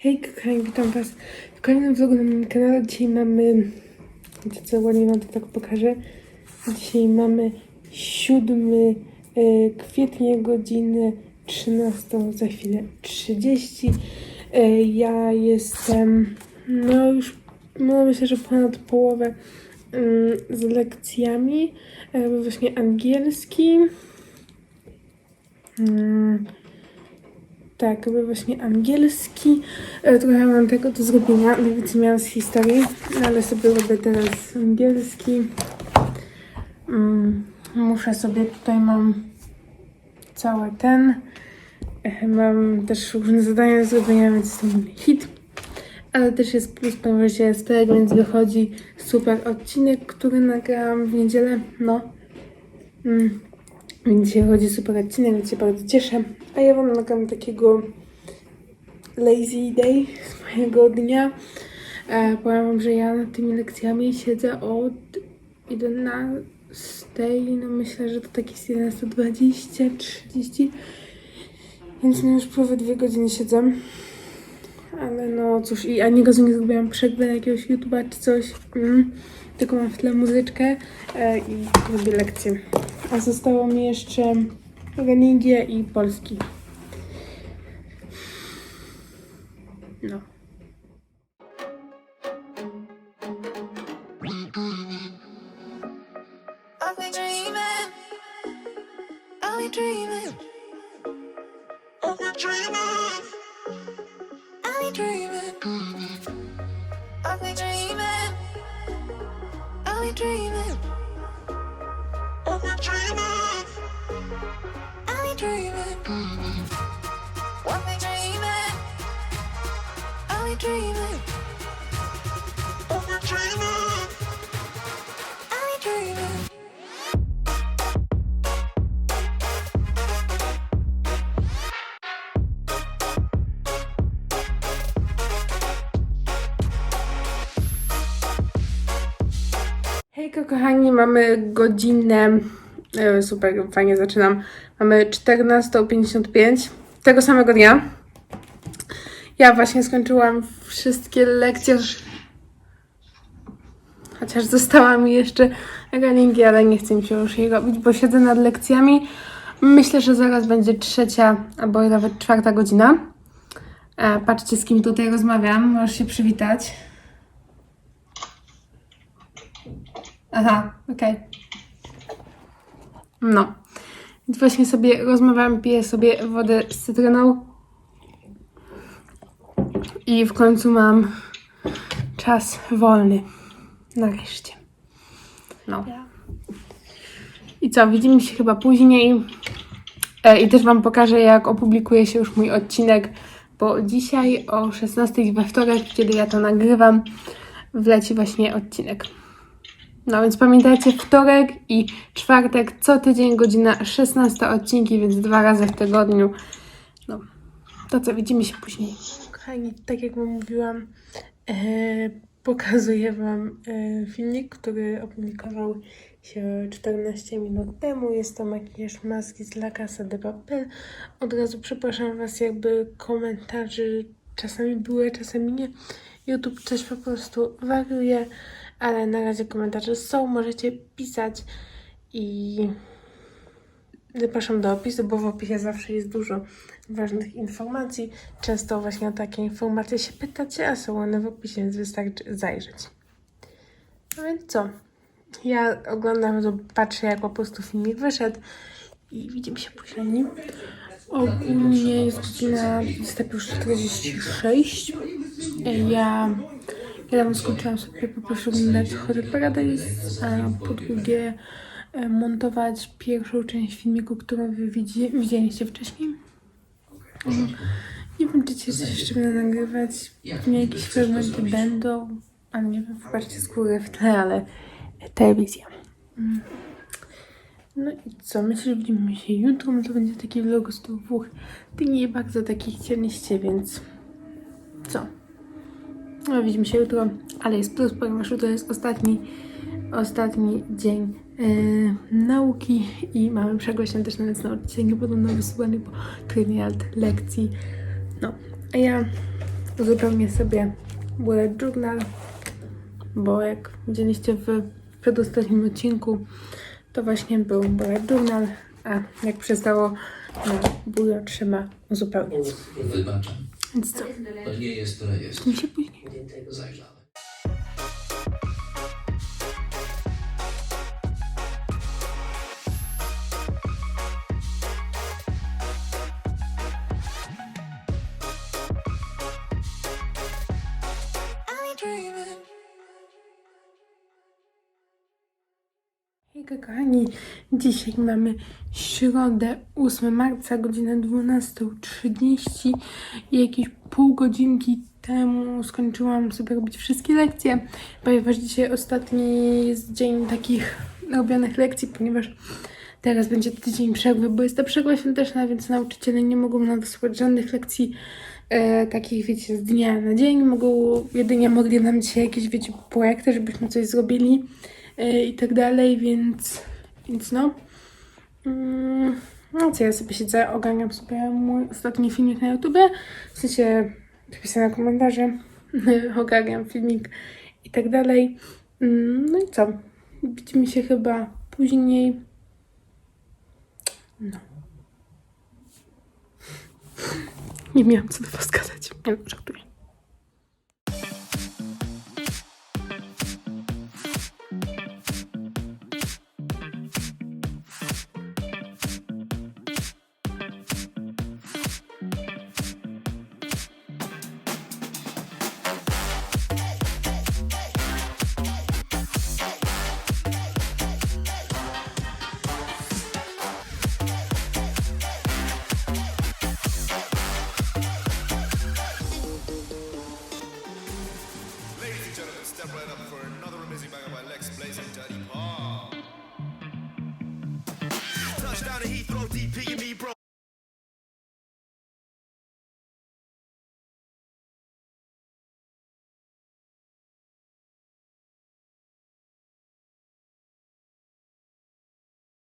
Hej kochani, witam was w kolejnym vlogu na moim kanale. Dzisiaj mamy, wiecie co, ładnie wam to tak pokażę. Dzisiaj mamy 7 e, kwietnia, godzinę 13, za chwilę 30. E, ja jestem, no już, no myślę, że ponad połowę mm, z lekcjami, e, właśnie angielski. Mm, tak, był właśnie angielski. E, Trochę mam tego do zrobienia. Najwięcej miałam z historii, no ale sobie robię teraz angielski. Mm, muszę sobie, tutaj mam cały ten. E, Mam też różne zadania do zrobienia, więc jest to mój hit. Ale też jest plus, ponieważ jest tak, więc wychodzi super odcinek, który nagrałam w niedzielę. No. Mm. Dzisiaj chodzi super odcinek, więc się bardzo cieszę. A ja wam nagram takiego lazy day z mojego dnia. E, powiem wam, że ja nad tymi lekcjami siedzę od 11, no myślę, że to tak jest 11.20, 30. Więc no już prawie dwie godziny siedzę. Ale no cóż, i ani razu nie zrobiłam na jakiegoś YouTube'a czy coś. Mm. Tylko mam w tle muzyczkę e, i robię lekcje. A zostało mi jeszcze Religia i Polski. No. Dreaming. I've been dreaming. Hejka kochani, mamy godzinę super, fajnie zaczynam, mamy 14.55 tego samego dnia. Ja właśnie skończyłam wszystkie lekcje, chociaż została mi jeszcze runningi, ale nie chcę mi się już jej robić, bo siedzę nad lekcjami. Myślę, że zaraz będzie trzecia albo nawet czwarta godzina. E, patrzcie z kim tutaj rozmawiam, możesz się przywitać. Aha, okej. No. Więc właśnie sobie rozmawiam, piję sobie wodę z cytryną. I w końcu mam czas wolny. Nareszcie. No. I co, widzimy się chyba później. E, I też Wam pokażę, jak opublikuje się już mój odcinek, bo dzisiaj o 16 we wtorek, kiedy ja to nagrywam, wleci właśnie odcinek. No więc pamiętajcie, wtorek i czwartek co tydzień, godzina 16 odcinki, więc dwa razy w tygodniu. No, to co, widzimy się później. Kochani, tak jak Wam mówiłam, e, pokazuję Wam e, filmik, który opublikował się 14 minut temu. Jest to makijaż maski z La Casa de Papel. Od razu przepraszam Was, jakby komentarzy czasami były, czasami nie. YouTube coś po prostu wariuje, ale na razie komentarze są, możecie pisać i zapraszam do opisu, bo w opisie zawsze jest dużo ważnych informacji. Często właśnie o takie informacje się pytacie, a są one w opisie, więc wystarczy zajrzeć. No więc co? Ja oglądam, to patrzę jak po prostu filmik wyszedł i widzimy się później. Ogólnie jest godzina 21.46. Ja, ja tam skończyłam sobie po pierwsze oglądać Hotel Paradise, a po drugie montować pierwszą część filmiku, którą wy widzi, widzieliście wcześniej. Mm. Nie wiem, czy cię coś jeszcze będę nagrywać. Pewnie jakieś fragmenty będą, ale nie wiem, wybaczcie z góry w tle, ale telewizja. Mm. No i co? Myślę, że widzimy się jutro. To będzie taki vlog z dwóch dni. Bardzo takich chcieliście, więc co? No, widzimy się jutro, ale jest plus, ponieważ jutro jest ostatni, ostatni dzień yy, nauki i mamy przegłośnione też nawet nauczyciel nie podobno wysyłany po trybie lekcji. No, a ja uzupełnię sobie bullet journal, bo jak widzieliście w przedostatnim odcinku, to właśnie był bullet journal, a jak przystało na bullet trzeba uzupełniać. Wybaczam. Więc co, To nie jest rejestr. mi się później. Zajrzałem. Kochani, dzisiaj mamy środę 8 marca, godzinę 12.30 i jakieś pół godzinki temu skończyłam sobie robić wszystkie lekcje, ponieważ dzisiaj ostatni jest dzień takich robionych lekcji, ponieważ teraz będzie tydzień przerwy, bo jest ta przerwa świąteczna, więc nauczyciele nie mogą nam wysłać żadnych lekcji e, takich, wiecie, z dnia na dzień. Mogą, jedynie mogli nam dzisiaj jakieś, wiecie, projekty, żebyśmy coś zrobili i tak dalej, więc, więc no. Mm, no co, ja sobie siedzę, ogarniam sobie mój ostatni filmik na YouTubie, w sensie napisane komentarze, ogarniam filmik i tak dalej. Mm, no i co? Widzimy się chyba później. No. Nie miałam co do was. Nie wiem.